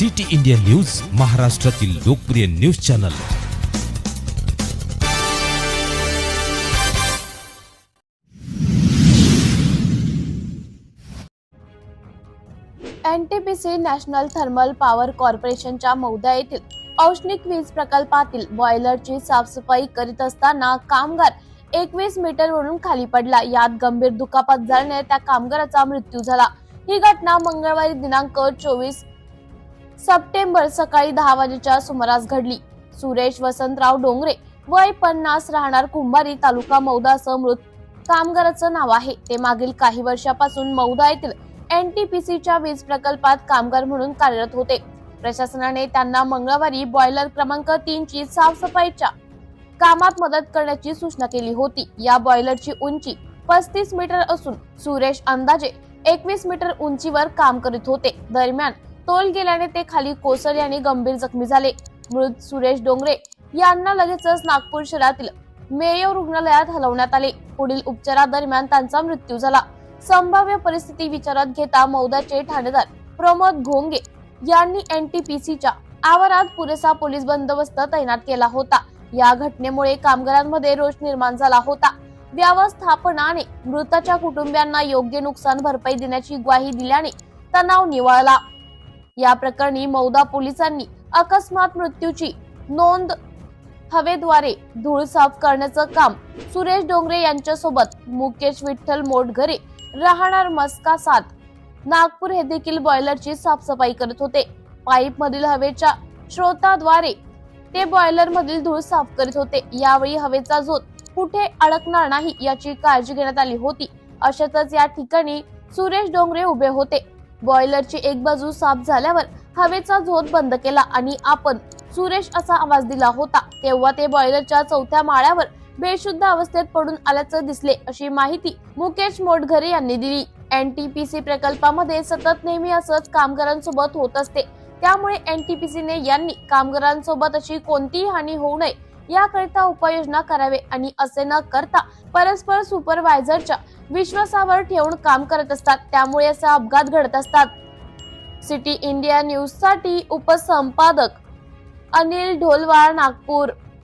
City India news महाराष्ट्रातील लोकप्रिय news channel. NTPC National Thermal Power कॉर्पोरेशनच्या मौदा येथील औष्णिक वीज प्रकल्पातील बॉयलरची साफसफाई करीत असताना कामगार एकवीस मीटरवरून खाली पडला. यात गंभीर दुखापत झाल्याने त्या कामगाराचा मृत्यू झाला. ही घटना मंगळवारी दिनांक चोवीस सप्टेंबर सकाळी दहा वाजेच्या सुमारास घडली. सुरेश वसंतराव डोंगरे वय पन्नास राहणार कुंभारी तालुका मौदा असं मृत कामगाराचं नाव आहे. ते मागील काही वर्षापासून मौदा येथील एनटीपीसीच्या वीज प्रकल्पात कामगार म्हणून कार्यरत होते. प्रशासनाने त्यांना मंगळवारी बॉयलर क्रमांक तीन ची साफसफाईच्या कामात मदत करण्याची सूचना केली होती. या बॉयलरची उंची पस्तीस मीटर असून सुरेश अंदाजे एकवीस मीटर उंचीवर काम करीत होते. दरम्यान तोल गेल्याने ते खाली कोसळले आणि गंभीर जखमी झाले. मृत सुरेश डोंगरे यांना लगेचच नागपूर शहरातील मेयो रुग्णालयात हलवण्यात आले. पुढील उपचारादरम्यान त्यांचा मृत्यू झाला. संभाव्य परिस्थिती विचारात घेता मौदाचे ठाणेदार प्रमोद घोंगे यांनी एनटीपीसीच्या आवारात पुरेसा पोलीस बंदोबस्त तैनात केला होता. या घटनेमुळे कामगारांमध्ये रोष निर्माण झाला होता. व्यवस्थापनाने मृताच्या कुटुंबियांना योग्य नुकसान भरपाई देण्याची ग्वाही दिल्याने तणाव निवळला. या प्रकरणी मौदा पोलिसांनी अकस्मात मृत्यूची नोंद हवेद्वारे धूळ साफ करण्याचं काम सुरेश डोंगरे यांच्यासोबत मुकेश विठ्ठल मोटघरे राहणार मस्का सात नागपूर हे देखील बॉयलरची साफसफाई करत होते. पाईप मधील हवेच्या स्रोताद्वारे ते बॉयलर मधील धूळ साफ करीत होते. यावेळी हवेचा झोत कुठे अडकणार नाही याची काळजी घेण्यात आली होती. अशातच या ठिकाणी सुरेश डोंगरे उभे होते. बॉयलरची एक बाजू साफ झाल्यावर हवेचा झोत बंद केला आणि आपण सुरेश असा आवाज दिला होता. तेव्हा ते बॉयलरच्या चौथ्या माळ्यावर बेशुद्ध अवस्थेत पडून आल्याचं दिसले अशी माहिती मुकेश मोटघरे यांनी दिली. एनटीपीसी प्रकल्पामध्ये सतत नेहमी असंच कामगारांसोबत होत असते. त्यामुळे एनटीपीसीने यांनी कामगारांसोबत अशी कोणतीही हानी होऊ नये याकरिता उपाययोजना करावे आणि असे न करता परस्पर सुपरवायझरच्या विश्वासावर ठेवून काम करत असतात. त्यामुळे असे अपघात घडत असतात. सिटी इंडिया न्यूजसाठी उपसंपादक अनिल ढोलवाळ नागपूर.